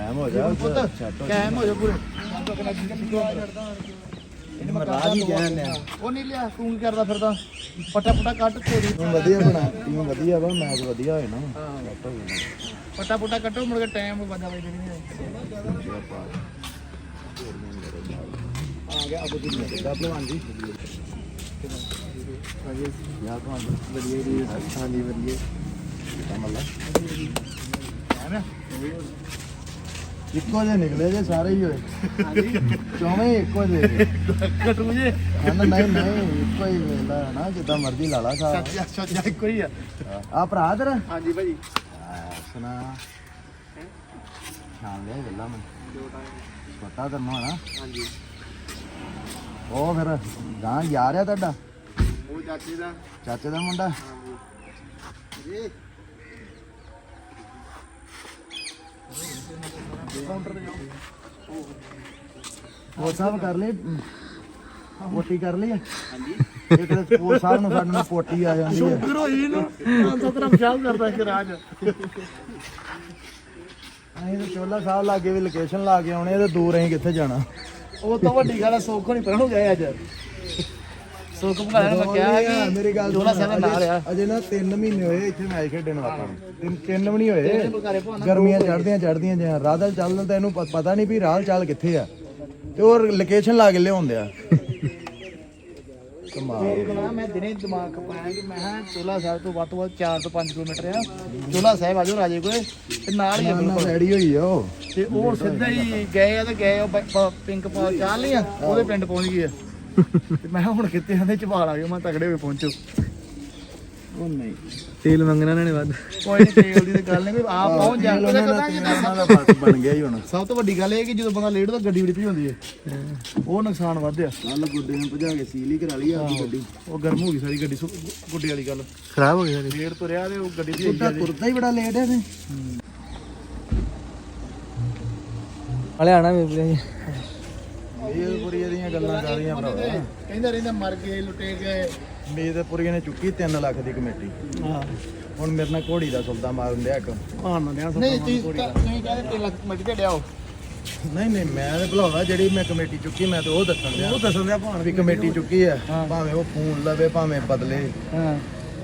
ਕਾਇਮ ਹੋ ਜਾ ਪੁੱਤ ਕਾਇਮ ਹੋ ਜਾ ਪੂਰੇ। ਇਹਨੂੰ ਮੈਂ ਰਾਜ ਹੀ ਕਹਿਣ ਡਿਆ। ਉਹ ਨਹੀਂ ਲਿਆ ਤੂੰ ਕੀ ਕਰਦਾ ਫਿਰਦਾ? ਪੱਟਾ ਪੁੱਟਾ ਕੱਟ ਤੋਰੀ। ਤੂੰ ਵਧੀਆ ਬਣਾ ਟੀਮ ਵਧੀਆ ਵਾ ਮੈਚ ਵਧੀਆ ਹੋਏ ਨਾ। ਪੱਟਾ ਪੁੱਟਾ ਕੱਟੋ ਮੁੜ ਕੇ ਟਾਈਮ ਬੰਦਾ ਵੇ ਨਹੀਂ ਆ ਗਿਆ ਅਬੂ ਜੀ ਨੇ ਦਾ ਭਲਵਾਨ ਜੀ। ਯਾ ਤੁਹਾਨੂੰ ਵਧੀਆ। ਜੀ। ਹਾਂਜੀ ਵਧੀਆ ਕਮਲਾ ਹੈ ਨਾ ਇੱਕੋ ਜਿਹੇ ਨਿਕਲੇ ਜੇ ਸਾਰੇ ਹੀ ਹੋਏ। ਚੌਵੇਂ ਇੱਕੋ ਜਿਹੇ ਕਟੂ ਜੇ ਕਹਿੰਦਾ ਨਹੀਂ ਨਹੀਂ ਇੱਕੋ ਹੀ ਵੇਲਾ ਨਾ ਜਿੱਦਾਂ ਮਰਜ਼ੀ ਲਾ ਲਾ ਸਾਰਾ। ਸੱਜਾ ਸੱਜਾ ਇੱਕੋ ਹੀ ਆ। ਆ ਭਰਾ ਤੇਰਾ? ਹਾਂਜੀ ਭਾਜੀ। ਸੁਣਾ। ਸ਼ਾਮ ਲੈ ਗੱਲਾਂ ਮੈਂ। ਪਤਾ ਨਾ। ਹਾਂਜੀ। ਉਹ ਫਿਰ ਗਾਂ ਯਾਰ ਆ ਤੁਹਾਡਾ? ਉਹ ਚਾਚੇ ਦਾ। ਚਾਚੇ ਦਾ ਮੁੰਡਾ? ਜੀ ਕਾਊਂਟਰ ਤੇ ਜਾਓ। ਉਹ ਸਭ ਕਰ ਲਈ ਪੋਟੀ ਕਰ ਲਈ? ਹਾਂਜੀ। ਇਹ ਕਿਤੇ ਉਹ ਸਾਹਿਬ ਨੂੰ ਸਾਡੇ ਨੂੰ ਪੋਟੀ ਆ ਜਾਂਦੀ ਹੈ। ਸ਼ੂਗਰ ਹੋਈ ਇਹਨੂੰ। 500 ਗ੍ਰਾਮ ਖਿਆਲ ਕਰਦਾ ਕਿ ਰਾਜ। ਅਸੀਂ ਤਾਂ ਚੋਲਾ ਸਾਹਿਬ ਲਾਗੇ ਵੀ ਲੋਕੇਸ਼ਨ ਲਾ ਕੇ ਆਉਣੇ ਤੇ ਦੂਰ ਅਸੀਂ ਕਿੱਥੇ ਜਾਣਾ। ਉਹ ਤਾਂ ਵੱਡੀ ਗੱਲ ਸੋਖ ਨਹੀਂ ਪਰਣੋ ਗਏ ਅੱਜ। ਸੋਖ ਭਗਾਇਆ ਮੈਂ ਕਿਹਾ ਕਿ ਮੇਰੀ ਗੱਲ ਸੁਣ, ਸਾਹਿਬ ਨਾਲ ਆ। ਅਜੇ ਨਾ 3 ਮਹੀਨੇ ਹੋਏ ਇੱਥੇ ਮੈਚ ਖੇਡਣ ਨੂੰ ਆਪਾਂ ਨੂੰ। ਤਿੰਨ ਤਿੰਨ ਵੀ ਨਹੀਂ ਹੋਏ। ਗਰਮੀਆਂ ਚੜਦੀਆਂ ਚੜਦੀਆਂ ਜਾਂ ਰਾਧਲ ਚੱਲਦਾ ਤਾਂ ਇਹਨੂੰ ਪਤਾ ਨਹੀਂ ਵੀ ਰਾਹ ਚੱਲ ਕਿੱਥੇ ਆ। ਤੇ ਉਹ ਲੋਕੇਸ਼ਨ ਲਾ ਕੇ ਲਿਆਉਂਦੇ ਆ। ਕਮਾਲ। ਮੈਂ ਦਿਨੇ ਦਿਮਾਗ ਖਪਾਇਆ ਕਿ ਮੈਂ ਹਾਂ ਚੋਲਾ ਸਾਹਿਬ ਤੋਂ ਵੱਧ ਤੋਂ ਵੱਧ 4 ਤੋਂ 5 ਕਿਲੋਮੀਟਰ ਆ। ਚੋਲਾ ਸਾਹਿਬ ਆਜੋ ਰਾਜੇ ਕੋਲੇ ਤੇ ਨਾਲ ਹੀ ਆ ਨਾ ਬਿਲਕੁਲ। ਰੈਡੀ ਹੋਈ ਆ ਉਹ। ਤੇ ਉਹ ਸਿੱਧਾ ਹੀ ਗਏ ਆ ਤੇ ਗਏ ਪਿੰਕ ਪਾ ਚਾਹ ਲਿਆ ਉਹਦੇ ਪਿੰਡ ਪਹੁੰਚ ਗਏ ਆ। ਤੇ ਮੈਂ ਕਿਹਾ ਹੁਣ ਕਿੱਥੇ ਆਂਦੇ ਚਵਾਲ ਆ ਗਏ ਮੈਂ ਤਗੜੇ ਹੋਏ ਪਹੁੰਚੋ। ਉਹ ਨਹੀਂ। ਤੇਲ ਮੰਗਣਾ ਇਹਨਾਂ ਨੇ ਵੱਧ। ਕੋਈ ਨਹੀਂ ਤੇਲ ਦੀ ਤਾਂ ਗੱਲ ਨਹੀਂ ਕੋਈ ਆ ਪਹੁੰਚ ਜਾ ਦਾ ਉਹਨਾਂ ਦਾ ਬਸ ਬਣ ਗਿਆ ਹੀ ਹੁਣ। ਸਭ ਤੋਂ ਵੱਡੀ ਗੱਲ ਇਹ ਕਿ ਜਦੋਂ ਬੰਦਾ ਲੇਟ ਤਾਂ ਗੱਡੀ ਬੜੀ ਹੁੰਦੀ ਹੈ। ਉਹ ਨੁਕਸਾਨ ਵੱਧ ਆ। ਕੱਲ ਗੁੱਡੇ ਨੂੰ ਭਜਾ ਕੇ ਸੀਲ ਹੀ ਕਰਾ ਲਈ ਆਪਣੀ ਗੱਡੀ। ਉਹ ਗਰਮ ਹੋ ਗਈ ਸਾਰੀ ਗੱਡੀ ਸੁ- ਗੁੱਡੇ ਵਾਲੀ ਗੱਲ। ਖਰਾਬ ਹੋ ਗਿਆ ਲੇਟ ਤੁਰਿਆ ਤੇ ਉਹ ਗੱਡੀ ਦੀ ਉਹਦਾ ਤੁਰਦਾ ਹੀ ਬੜਾ ਲੇਟ ਹੈ ਤੇ ਹਲੇ ਆਣਾ ਵੀ ਇਹ ਪੁਰੀਏ ਦੀਆਂ ਗੱਲਾਂ ਕਰ ਰਹੀਆਂ ਭਰਾ ਕਹਿੰਦਾ ਰਹਿੰਦਾ ਮਰ ਗਏ ਲੁੱਟੇ ਗਏ। ਮੇਰੀ ਤੇ ਪੁਰੀਏ ਨੇ ਚੁੱਕੀ 3 ਲੱਖ ਦੀ ਕਮੇਟੀ। ਹਾਂ। ਹੁਣ ਮੇਰੇ ਨਾਲ ਘੋੜੀ ਦਾ ਸੌਦਾ ਮਾਰਨ ਦਿਆ ਇੱਕ। ਭਾਣ ਨਾ ਦਿਆਂ ਨਹੀਂ ਤੁਸੀਂ ਤੁਸੀਂ ਕਹਿੰਦੇ 3 ਲੱਖ ਕਮੇਟੀ ਤੇ ਡਿਆਓ। ਨਹੀਂ ਨਹੀਂ ਮੈਂ ਤੇ ਭੁਲਾਉਣਾ ਜਿਹੜੀ ਮੈਂ ਕਮੇਟੀ ਚੁੱਕੀ ਮੈਂ ਤੇ ਉਹ ਦੱਸਣ ਦਿਆ ਉਹ ਦੱਸਣ ਦਿਆ ਭਾਣ ਵੀ ਕਮੇਟੀ ਚੁੱਕੀ ਆ ਭਾਵੇਂ ਉਹ ਫੋਨ ਲਵੇ ਭਾਵੇਂ ਬਦਲੇ। ਹਾਂ।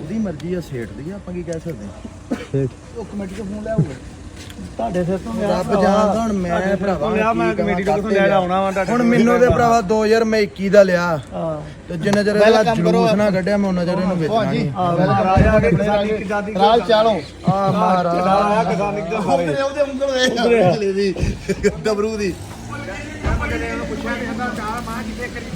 ਉਹਦੀ ਮਰਜ਼ੀ ਆ ਸੇਠ ਦੀ ਆਪਾਂ ਕੀ ਕਹਿ ਸਕਦੇ ਹਾਂ। ਉਹ ਕਮੇਟੀ ਤੋਂ ਫੋਨ ਲਿਆਊਗਾ ਤੁਹਾਡੇ ਸਿਰ ਤੋਂ ਰੱਬ ਜਾਣਦਾ ਹੁਣ ਮੈਂ ਭਰਾਵਾ ਲਿਆ ਮੈਂ ਕੀ ਕਮੇਟੀ ਤੋਂ ਕਿੱਥੋਂ ਲੈ ਆਉਣਾ ਵਾ ਤੁਹਾਡੇ ਹੁਣ ਮੈਨੂੰ ਤੇ ਭਰਾਵਾ 2000 ਮੈਂ 21 ਦਾ ਲਿਆ। ਹਾਂ। ਤੇ ਜਿੰਨੇ ਚਿਰ ਇਹਦਾ ਜਲੂਸ ਨਾ ਕੱਢਿਆ ਮੈਂ ਉਹਨਾਂ ਚਿਰ ਇਹਨੂੰ ਵੇਚਣਾ ਨਹੀਂ। ਆ ਵੈਲ ਆ ਕੇ ਰਾਜ ਚਾਲੋ। ਆ ਮਹਾਰਾਜ। ਉਹਦੇ ਉਹਦੇ ਉਂਗਲ ਦੇ ਦੀ ਡਬਰੂ ਦੀ।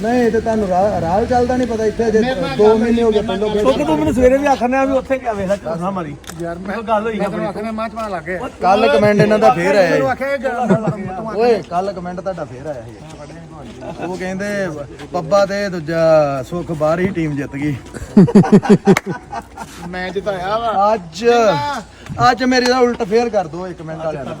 ਨਹੀਂ ਤੇ ਤੁਹਾਨੂੰ ਰਾਹ ਰਾਹ ਚੱਲਦਾ ਨਹੀਂ ਪਤਾ ਇੱਥੇ ਜੇ 2 ਮਹੀਨੇ ਹੋ ਗਏ ਪਹਿਲੋਂ ਉਹ ਤੂੰ ਮੈਨੂੰ ਸਵੇਰੇ ਵੀ ਆਖਣਾ ਵੀ ਉੱਥੇ ਕਿਆ ਵੇਖ ਕਰਨਾ ਮਾਰੀ। ਯਾਰ ਮੈਂ ਗੱਲ ਹੋਈ ਮੈਂ ਆਖਣਾ ਮਾਚ ਪਾ ਲੱਗ। ਗਿਆ ਕੱਲ ਕਮੈਂਟ ਇਹਨਾਂ ਦਾ ਫੇਰ ਆਇਆ। ਓਏ ਕੱਲ ਕਮੈਂਟ ਤੁਹਾਡਾ ਫੇਰ ਆਇਆ ਸੀ। ਉਹ ਕਹਿੰਦੇ ਪੱਬਾ ਤੇ ਦੂਜਾ ਸੁਖ ਬਾਹਰ ਹੀ ਟੀਮ ਜਿੱਤ ਗਈ। ਮੈਂ ਜਿਤਾਇਆ ਵਾ। ਅੱਜ ਅੱਜ ਮੇਰੇ ਦਾ ਉਲਟ ਫੇਰ ਕਰ ਦੋ ਇੱਕ ਮਿੰਟ ਵਾਲਿਆਂ ਦਾ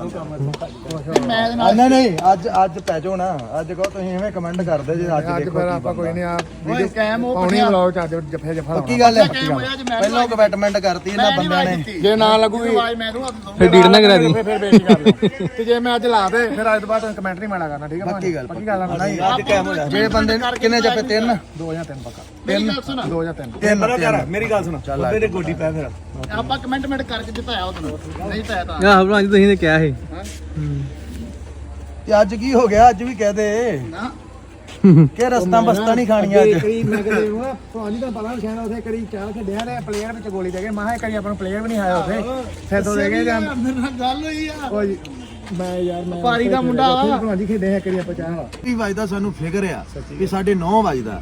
ਨਹੀਂ ਨਹੀਂ ਅੱਜ ਅੱਜ ਪੈ ਜਾਓ ਨਾ। ਅੱਜ ਕਹੋ ਤੁਸੀਂ ਐਵੇਂ ਕਮੈਂਟ ਕਰਦੇ ਜੇ ਅੱਜ ਦੇਖੋ ਕੀ ਆਪਾਂ ਕੋਈ ਨਹੀਂ। ਆ। ਓਏ ਕਾਇਮ ਉਹ ਪੱਠਿਆ ਬੁਲਾਓ ਚੱਜ ਜੱਫੇ ਜੱਫਾ ਪੱਕੀ ਗੱਲ ਹੈ। ਕਾਇਮ ਹੋਇਆ ਅੱਜ ਮੈਂ ਪਹਿਲਾਂ ਕਮੈਂਟਮੈਂਟ ਕਰਤੀ ਇਹਨਾਂ ਬੰਦਿਆਂ ਨੇ। ਜੇ ਨਾ ਲੱਗੂਗੀ ਆਵਾਜ਼ ਮੈਂ ਫਿਰ ਡੀਡ ਨਾ ਕਰਾ ਦੀ। ਫਿਰ ਬੇਟੀ ਕਰ ਲਓ। ਤੇ ਜੇ ਮੈਂ ਅੱਜ ਲਾ ਦੇ ਫਿਰ ਅੱਜ ਤੋਂ ਬਾਅਦ ਕਮੈਂਟ ਨਹੀਂ ਮਾਣਾ ਕਰਨਾ ਠੀਕ ਹੈ ਪੱਕੀ ਗੱਲ ਪੱਕੀ ਗੱਲ ਆ ਨਹੀਂ। ਅੱਜ ਟਾਈਮ ਹੋ ਜਾ ਬੰਦੇ ਨੇ ਕਿੰਨੇ ਜੱਫੇ? ਤਿੰਨ? 2003 ਪੱਕਾ। ਸੁਣ। 2003 ਤਿੰਨ। ਤਿੰਨ ਮੇਰੀ ਗੱਲ ਸੁਣ। ਚੱਲ ਆ ਉਹਦੇ ਗੋਡੀ ਪੈ ਫਿਰ। ਆਪਾਂ ਕਮੈਂਟਮੈਂਟ ਕਰਕੇ ਜਿਤਾਇਆ ਉਹ ਤੈਨੂੰ। ਨਹੀਂ ਜਿਤਾਇਆ ਤਾਂ। ਆਹ ਭਰਾ ਜੀ ਤੁਸੀਂ ਨੇ ਕਿਹਾ ਸੀ। ਹਾਂ? ਤੇ ਅੱਜ ਕੀ ਹੋ ਗਿਆ? ਅੱਜ ਵੀ ਕਹਿ ਦੇ। ਨਾ। ਕਿ ਰਸਤਾ ਬਸਤਾ ਨਹੀਂ ਖਾਣੀਆਂ ਅੱਜ। ਕਰੀ ਮੈਂ ਕਦੇ ਉਹ ਤੁਹਾਨੂੰ ਤਾਂ ਪਤਾ ਸ਼ਾਇਦ ਉਥੇ ਕਰੀ ਚਾਲ ਖੇਡਿਆ ਤੇ ਪਲੇਅਰ ਵਿੱਚ ਗੋਲੀ ਦੇ ਗਏ ਮੈਂ ਕਿਹਾ ਕਰੀ ਆਪਾਂ ਨੂੰ ਪਲੇਅਰ ਵੀ ਨਹੀਂ ਆਇਆ ਉਥੇ। ਫਿਰ ਤੋਂ ਦੇ ਗਏ ਜਾਂ ਮੇਰੇ ਨਾਲ ਗੱਲ ਹੋਈ ਆ। ਓਏ ਮੈਂ ਯਾਰ ਮੈਂ ਪਾਰੀ ਦਾ ਮੁੰਡਾ ਵਾ। ਭਾਜੀ ਖੇਡੇ ਕਰੀ ਆਪਾਂ ਚਾਹ ਕੀ ਵੱਜਦਾ ਸਾਨੂੰ ਫਿਕਰ ਆ ਕਿ ਸਾਡੇ 9 ਵੱਜਦਾ।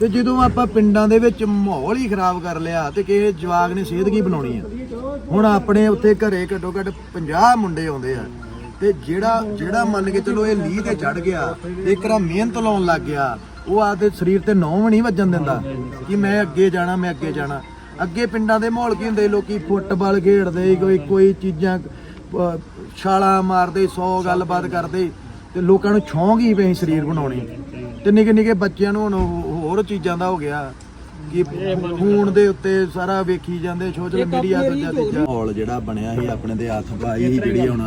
ਤੇ ਜਦੋਂ ਆਪਾਂ ਪਿੰਡਾਂ ਦੇ ਵਿੱਚ ਮਾਹੌਲ ਹੀ ਖਰਾਬ ਕਰ ਲਿਆ ਤੇ ਕਿਸੇ ਜਵਾਗ ਨੇ ਸਿਹਤ ਕੀ ਬਣਾਉਣੀ ਆ? ਹੁਣ ਆਪਣੇ ਉੱਥੇ ਘਰੇ ਘੱਟੋ ਘੱਟ 50 ਮੁੰਡੇ ਆਉਂਦੇ ਆ। ਤੇ ਜਿਹੜਾ ਜਿਹੜਾ ਮੰਨ ਕੇ ਚਲੋ ਇਹ ਲੀਹ ਤੇ ਚੜ ਗਿਆ ਤੇ ਇੱਕ ਰਾ ਮਿਹਨਤ ਲਾਉਣ ਲੱਗ ਗਿਆ, ਉਹ ਆਪਦੇ ਸਰੀਰ ਤੇ ਨੌਂ ਨਹੀਂ ਵੱਜਣ ਦਿੰਦਾ ਕਿ ਮੈਂ ਅੱਗੇ ਜਾਣਾ, ਮੈਂ ਅੱਗੇ ਜਾਣਾ। ਅੱਗੇ ਪਿੰਡਾਂ ਦੇ ਮਾਹੌਲ ਕੀ ਹੁੰਦੇ? ਲੋਕੀ ਫੁੱਟਬਾਲ ਖੇਡਦੇ, ਕੋਈ ਕੋਈ ਚੀਜ਼ਾਂ ਛਾਲਾਂ ਮਾਰਦੇ 100 ਗੱਲਬਾਤ ਕਰਦੇ, ਤੇ ਲੋਕਾਂ ਨੂੰ ਛੌਂਕ ਹੀ ਪਈ ਸਰੀਰ ਬਣਾਉਣੀ ਤੇ ਨਿੱਕੇ ਨਿੱਕੇ ਬੱਚਿਆਂ ਨੂੰ ਹੁਣ ਹੋਰ ਚੀਜ਼ਾਂ ਦਾ ਹੋ ਗਿਆ। ਕਿ ਫੋਨ ਦੇ ਉੱਤੇ ਸਾਰਾ ਵੇਖੀ ਜਾਂਦੇ ਸੋਸ਼ਲ ਮੀਡੀਆ ਤੇ ਜਾਂ ਤੀਜਾ ਹਾਲ ਜਿਹੜਾ ਬਣਿਆ ਸੀ ਆਪਣੇ ਦੇ ਹੱਥ ਪਾਈ ਸੀ ਜਿਹੜੀ ਹੁਣ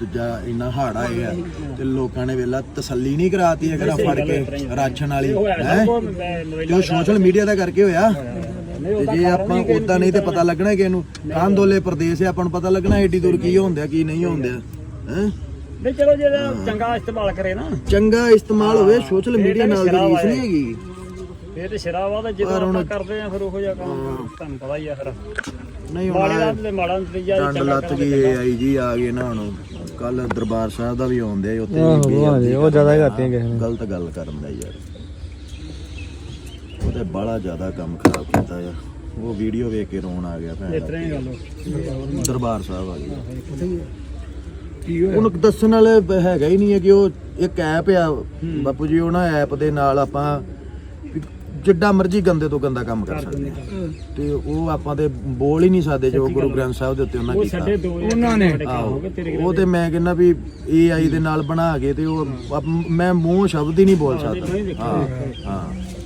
ਦੂਜਾ ਇੰਨਾ ਹਾੜ ਆਇਆ ਤੇ ਲੋਕਾਂ ਨੇ ਵੇਲਾ ਤਸੱਲੀ ਨਹੀਂ ਕਰਾਤੀ ਅਗਰ ਫੜ ਕੇ ਰਾਸ਼ਨ ਵਾਲੀ ਹੈ? ਤੇ ਉਹ ਸੋਸ਼ਲ ਮੀਡੀਆ ਦਾ ਕਰਕੇ ਹੋਇਆ ਤੇ ਜੇ ਆਪਾਂ ਉਦਾਂ ਨਹੀਂ ਤੇ ਪਤਾ ਲੱਗਣਾ ਕਿ ਇਹਨੂੰ ਕਾਂਦੋਲੇ ਪ੍ਰਦੇਸ਼ ਹੈ ਆਪਾਂ ਨੂੰ ਪਤਾ ਲੱਗਣਾ ਏਡੀ ਦੂਰ ਕੀ ਹੁੰਦਿਆ ਕੀ ਨਹੀਂ ਹੁੰਦਿਆ ਹੈ? ਨਹੀਂ ਚਲੋ ਜਿਹੜਾ ਚੰਗਾ ਇਸਤੇਮਾਲ ਕਰੇ ਨਾ। ਚੰਗਾ ਇਸਤੇਮਾਲ ਹੋਵੇ ਸੋਸ਼ਲ ਮੀਡੀਆ ਨਾਲ ਦੀ ਰੀਸ ਨਹੀਂ ਹੈਗੀ। ਇਹ ਤੇ ਸ਼ਰਾਵਾ ਦਾ ਜਦੋਂ ਪਰ ਹੁਣ- ਆਪਾਂ ਕਰਦੇ ਆ ਫਿਰ ਉਹੋ ਜਿਹਾ ਕੰਮ। ਤੁਹਾਨੂੰ ਪਤਾ ਹੀ ਆ ਫਿਰ। ਨਹੀਂ ਮਾੜੇ ਦਾ ਹੁਣ ਤੇ ਮਾੜਾ ਨਤੀਜਾ ਡੰਡ ਲੱਤ ਗਈ ਏਆਈ ਜੀ ਆ ਗਏ ਨਾ ਹੁਣ। ਕੱਲ ਦਰਬਾਰ ਸਾਹਿਬ ਦਾ ਵੀ ਆਉਂਦੇ ਉੱਥੇ ਵੀ ਉਹ ਜ਼ਿਆਦਾ ਕਰਤੀਆਂ ਕਿਸੇ ਨੇ। ਗਲਤ ਗੱਲ ਕਰਨ ਦਾ ਯਾਰ। ਉਹਦੇ ਬੜਾ ਜ਼ਿਆਦਾ ਕੰਮ ਖਰਾਬ ਕੀਤਾ ਯਾਰ। ਉਹ ਵੀਡੀਓ ਵੇਖ ਕੇ ਰੋਣ ਆ ਗਿਆ ਭੈਣ ਇਤਰੇ ਗੱਲ ਹੋ ਦਰਬਾਰ ਸਾਹਿਬ ਆ ਗਿਆ। ਉਹਨੂੰ ਦੱਸਣ ਵਾਲੇ ਹੈਗਾ ਹੀ ਨਹੀਂ ਹੈ ਕਿ ਉਹ ਇੱਕ ਐਪ ਆ। ਬਾਪੂ ਜੀ ਉਹਨਾਂ ਐਪ ਦੇ ਨਾਲ ਆਪਾਂ ਜਿੱਡਾ ਮਰਜ਼ੀ ਗੰਦੇ ਤੋਂ ਗੰਦਾ ਕੰਮ ਕਰ ਸਕਦੇ ਹਾਂ। ਤੇ ਉਹ ਆਪਾਂ ਤੇ ਬੋਲ ਹੀ ਨਹੀਂ ਸਕਦੇ ਜੋ ਗੁਰੂ ਗ੍ਰੰਥ ਸਾਹਿਬ ਦੇ ਉੱਤੇ ਉਹਨਾਂ ਉਹ ਕੀਤਾ। ਸਾਡੇ ਦੋ ਉਹਨਾਂ ਨੇ। ਹੋਗੇ ਤੇਰੇ ਉਹ ਤੇ ਮੈਂ ਕਹਿੰਦਾ ਵੀ AI ਦੇ ਨਾਲ ਬਣਾ ਕੇ ਤੇ ਉਹ ਆਪ- ਮੈਂ ਮੂੰਹ ਸ਼ਬਦ ਹੀ ਨਹੀਂ ਬੋਲ ਸਕਦਾ। ਹਾਂ ਹਾਂ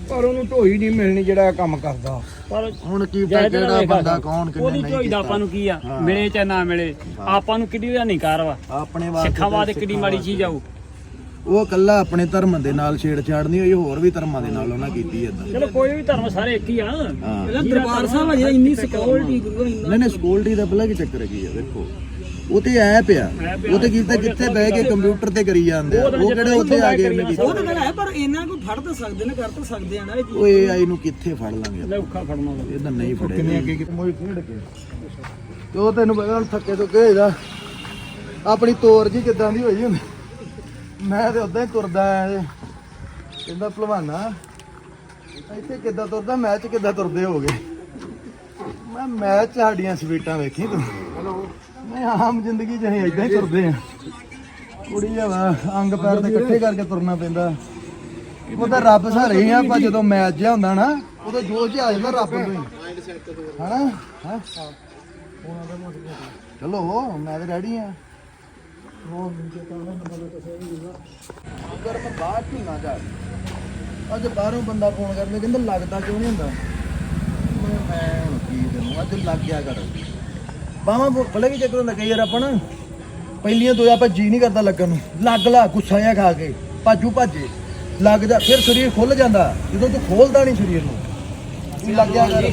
ਪਰ ਉਹਨੂੰ ਢੋਈ ਨਹੀਂ ਮਿਲਣੀ ਜਿਹੜਾ ਇਹ ਕੰਮ ਕਰਦਾ। ਪਰ ਹੁਣ ਕੀ ਪਤਾ ਕਿਹੜਾ ਬੰਦਾ ਕੌਣ ਕਿੰਨੇ ਉਹਦੀ ਨਹੀਂ ਝੋਈ ਦਾ ਆਪਾਂ ਨੂੰ ਕੀ ਆ? ਮਿਲੇ ਚਾਹੇ ਨਾ ਮਿਲੇ ਆਪਾਂ ਨੂੰ ਕਿੱਡੀ ਦਾ ਨਹੀਂ ਵਾ। ਆਪਣੇ ਵਾਸਤੇ ਸਿੱਖਾਂ ਵਾਸਤੇ ਕਿੱਡੀ ਮਾੜੀ ਚੀਜ਼ ਆਊ। ਉਹ ਕੱਲਾ ਆਪਣੇ ਧਰਮ ਦੇ ਨਾਲ ਛੇੜਛਾੜ ਨਹੀਂ ਹੋਈ ਹੋਰ ਵੀ ਧਰਮਾਂ ਦੇ ਨਾਲ ਉਹਨਾਂ ਕੀਤੀ ਇਦਾਂ। ਚਲੋ ਕੋਈ ਵੀ ਧਰਮ ਸਾਰੇ ਇੱਕ ਹੀ ਆ। ਹਾਂ। ਦਰਬਾਰ ਸਾਹਿਬ ਅਜੇ ਇੰਨੀ ਸਿਕਿਉਰਿਟੀ ਗੁਰੂ ਨਹੀਂ ਨਹੀਂ ਸਕੂਲਟੀ ਦਾ ਪਹਿਲਾਂ ਕੀ ਚੱਕਰ ਕੀ ਆ ਦੇਖੋ ਉਹ ਤੇ ਐਪ ਆ। ਉਹ ਤੇ ਕੀਤਾ ਕਿੱਥੇ ਬਹਿ ਕੇ ਕੰਪਿਊਟਰ ਤੇ ਕਰੀ ਜਾਂਦੇ ਆ। ਉਹ ਕਿਹੜੇ ਉੱਥੇ ਆ ਕੇ ਉਹਨੇ ਉਹ ਤਾਂ ਗੱਲ ਹੈ ਪਰ ਇਹਨਾਂ ਨੂੰ ਫੜ ਤਾਂ ਸਕਦੇ ਨੇ ਕਰ ਤਾਂ ਸਕਦੇ ਆ ਨਾ। ਉਹ AI ਨੂੰ ਕਿੱਥੇ ਫੜ ਲਾਂਗੇ? ਔਖਾ ਫੜਨਾ ਵਾ। ਇਹ ਤਾਂ ਨਹੀਂ ਫੜੇ ਕਿੰਨੇ ਅੱਗੇ ਮੋਈ ਖੇਡ ਕੇ। ਤੇ ਉਹ ਤੈਨੂੰ ਪਤਾ ਥੱਕੇ ਤੋਂ ਕਿਹਦਾ ਆਪਣੀ ਤੋਰ ਜੀ ਕਿਦਾਂ ਦੀ ਹੋਈ ਹੁੰਦੀ। ਮੈਂ ਤੇ ਉਦਾਂ ਹੀ ਤੁਰਦਾ ਆਇਆ ਕਹਿੰਦਾ ਭਲਵਾਨਾ। ਇੱਥੇ ਕਿੱਦਾਂ ਤੁਰਦਾ? ਮੈਚ ਕਿੱਦਾਂ ਤੁਰਦੇ ਹੋਗੇ ਮੈਂ ਮੈਚ ਸਾਡੀਆਂ ਸਵੀਟਾਂ ਵੇਖੀ ਤੂੰ। ਮੈਂ ਆਮ ਜ਼ਿੰਦਗੀ 'ਚ ਅਸੀਂ ਇਦਾਂ ਹੀ ਤੁਰਦੇ ਆ। ਕੁੜੀ ਆ ਵਾ ਅੰਗ ਪੈਰ ਤੇ ਇਕੱਠੇ ਕਰਕੇ ਤੁਰਨਾ ਪੈਂਦਾ। ਉਹ ਤਾਂ ਰੱਬ ਸਾਰੇ ਹੀ ਆ ਪਰ ਜਦੋਂ ਮੈਚ ਜਿਹਾ ਹੁੰਦਾ ਨਾ ਉਦੋਂ ਜੋਸ਼ ਜਿਹਾ ਆ ਜਾਂਦਾ ਰੱਬ ਤੋਂ ਹੀ। ਹਨਾ? ਹਾਂ। ਚਲੋ ਮੈਂ ਤੇ ਰੈਡੀ ਆ। ਅਗਰ ਮੈਂ ਬਾਹਰ ਢੀ ਨਾ ਜਾ ਅੱਜ ਬਾਹਰੋਂ ਬੰਦਾ ਫੋਨ ਕਰਦੇ ਕਹਿੰਦਾ ਲੱਗਦਾ ਕਿਉਂ ਨਹੀਂ ਹੁੰਦਾ? ਮੈਂ ਮੈਂ ਹੁਣ ਕੀ ਕਰੂੰ? ਅੱਜ ਲੱਗ ਗਿਆ ਕਰ ਬਾਵਾ ਭਲੇ ਕੀ ਚੱਕਰ ਹੁੰਦਾ ਯਾਰ ਆਪਾਂ ਨਾ, ਪਹਿਲੀਆਂ ਦੋ ਆਪਾਂ ਜੀ ਨਹੀਂ ਕਰਦਾ ਲੱਗਣ ਨੂੰ। ਲੱਗ ਲਾ, ਗੁੱਸਾ ਜਿਹਾ ਖਾ ਕੇ, ਭਾਜੂ ਭਾਜੇ। ਲੱਗ ਜਾ ਫਿਰ ਸਰੀਰ ਖੁੱਲ ਜਾਂਦਾ। ਜਦੋਂ ਤੂੰ ਖੋਲਦਾ ਨਹੀਂ ਸਰੀਰ ਨੂੰ। ਤੂੰ ਲੱਗ ਗਿਆ ਕਰ